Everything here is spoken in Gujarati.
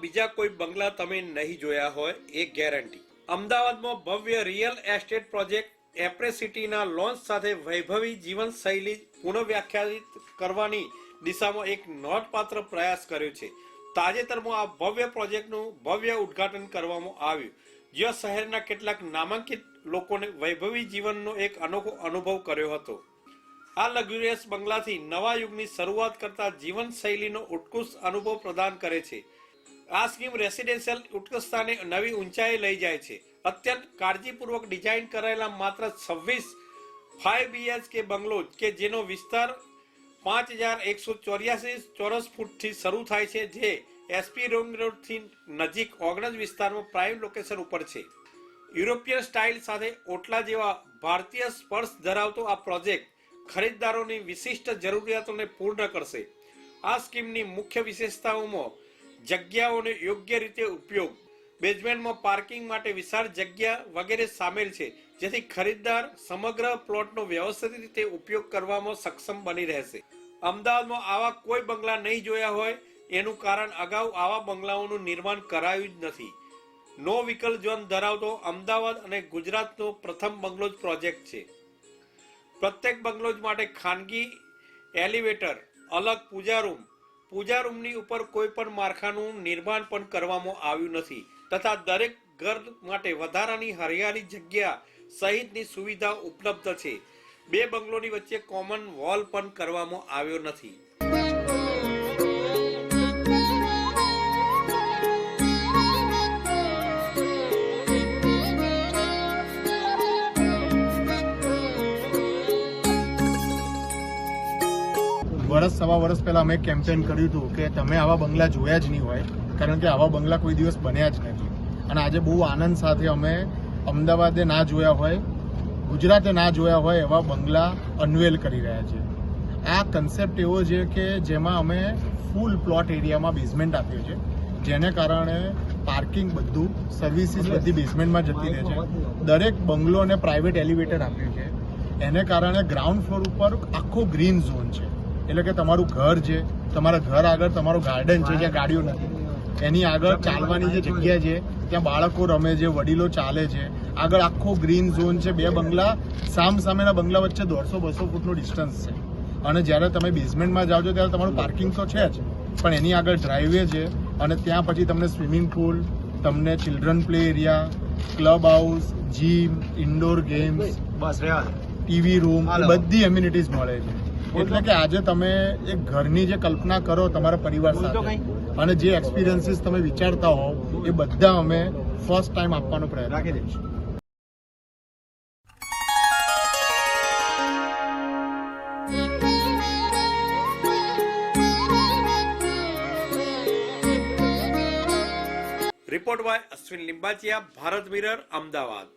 બીજા કોઈ બંગલા તમે નહીં જોયા હોય, એ ગેરંટી અમદાવાદમાં ભવ્ય રિયલ એસ્ટેટ પ્રોજેક્ટ એપ્રેસિટીના લોન્ચ સાથે વૈભવી જીવનશૈલી પુનઃવ્યાખ્યાયિત કરવાની દિશામાં એક નોંધપાત્ર પ્રયાસ કર્યો છે. તાજેતરમાં આ ભવ્ય પ્રોજેક્ટનું ભવ્ય ઉદ્ઘાટન કરવામાં આવ્યું. જ્યાં શહેરના કેટલાક નામાંકિત લોકોને વૈભવી જીવનનો એક અનોખો અનુભવ કર્યો હતો. આ લગ્યુરિયસ બંગલાથી નવા યુગની શરૂઆત કરતા જીવનશૈલીનો ઉત્કૃષ્ટ અનુભવ પ્રદાન કરે છે. આ સ્કીમ રેસિડેન્શિયલ ઉત્કૃષ્ટતાને નવી ઊંચાઈએ લઈ જાય છે. અત્યંત કાળજીપૂર્વક ડિઝાઇન કરાયેલા માત્ર છવ્વીસ ફાઈવ બીએચકે બંગલો કે જેનો વિસ્તાર પાંચ હજાર એકસો ચોર્યાસી ચોરસ ફૂટથી શરૂ થાય છે, જે એસપી રોંગ રોડથી નજીક ઓગણજ વિસ્તારમાં પ્રાઇમ લોકેશન ઉપર છે. યુરોપિયન સ્ટાઇલ સાથે ઓટલા જેવા ભારતીય સ્પર્શ ધરાવતો આ પ્રોજેક્ટ ખરીદદારોની વિશિષ્ટ જરૂરિયાતોને પૂર્ણ કરશે. આ સ્કીમની મુખ્ય વિશેષતાઓમાં જગ્યાઓનો યોગ્ય રીતે ઉપયોગ, બેઝમેન્ટમાં પાર્કિંગ માટે વિશાળ જગ્યા વગેરે સામેલ છે, જેથી ખરીદદાર સમગ્ર પ્લોટનો વ્યવસ્થિત રીતે ઉપયોગ કરવામાં સક્ષમ બની રહેશે. અમદાવાદમાં આવા કોઈ બંગલા નહીં જોયા હોય, એનું કારણ અગાઉ આવા બંગલાઓનું નિર્માણ કરાયું જ નથી. નો વિકલ્પ ઝોન ધરાવતો અમદાવાદ અને ગુજરાતનો પ્રથમ બંગલો જ પ્રોજેક્ટ છે. પ્રત્યેક બંગલોજ માટે ખાનગી એલિવેટર, અલગ પૂજા રૂમ. પૂજા રૂમની ઉપર કોઈ પણ માળખાનું નિર્માણ પણ કરવામાં આવ્યું નથી તથા દરેક ઘર માટે વધારાની હરિયાળી જગ્યા સહિતની સુવિધા ઉપલબ્ધ છે. બે બંગલોની વચ્ચે કોમન વોલ પણ કરવામાં આવ્યો નથી. વર્ષ સવા વર્ષ પહેલા અમે કેમ્પેન કર્યું હતું કે તમે આવા બંગલા જોયા જ નહીં હોય કારણ કે આવા બંગલા કોઈ દિવસ બન્યા જ નથી. અને આજે બહુ આનંદ સાથે અમે અમદાવાદે ના જોયા હોય ગુજરાતે ના જોયા હોય એવા બંગલા અનવેલ કરી રહ્યા છે આ કન્સેપ્ટ એવો છે કે જેમાં અમે ફૂલ પ્લોટ એરિયામાં બેઝમેન્ટ આપ્યું છે જેને કારણે પાર્કિંગ બધું સર્વિસીસ બધી બેઝમેન્ટમાં જતી રહે છે. દરેક બંગલોને પ્રાઇવેટ એલિવેટર આપ્યું છે. એને કારણે ગ્રાઉન્ડ ફ્લોર ઉપર આખો ગ્રીન ઝોન છે. એટલે કે તમારું ઘર છે તમારા ઘર આગળ તમારું ગાર્ડન છે જ્યાં ગાડીઓ નથી. એની આગળ ચાલવાની જે જગ્યા છે ત્યાં બાળકો રમે છે વડીલો ચાલે છે. આગળ આખો ગ્રીન ઝોન છે બે બંગલા સામ સામેના બંગલા વચ્ચે દોઢસો બસો ફૂટનું ડિસ્ટન્સ છે. અને જ્યારે તમે બેઝમેન્ટમાં જાઓ છો ત્યારે તમારું પાર્કિંગ તો છે જ. પણ એની આગળ ડ્રાઈવે છે અને ત્યાં પછી તમને સ્વિમિંગ પુલ તમને children play area club house gym indoor games બસ ટીવી રૂમ. બધી એમ્યુનિટીઝ મળે છે. એટલે કે આજે તમે એક ઘરની જે કલ્પના કરો તમારા પરિવાર સાથે અને જે એક્સપિરિયન્સીસ તમે વિચારતા હો એ બધા અમે ફર્સ્ટ ટાઈમ આપવાનો પ્રયત્ન રાખી દઈશું. Report by Ashwin Limbachiya Bharat Mirror Ahmedabad.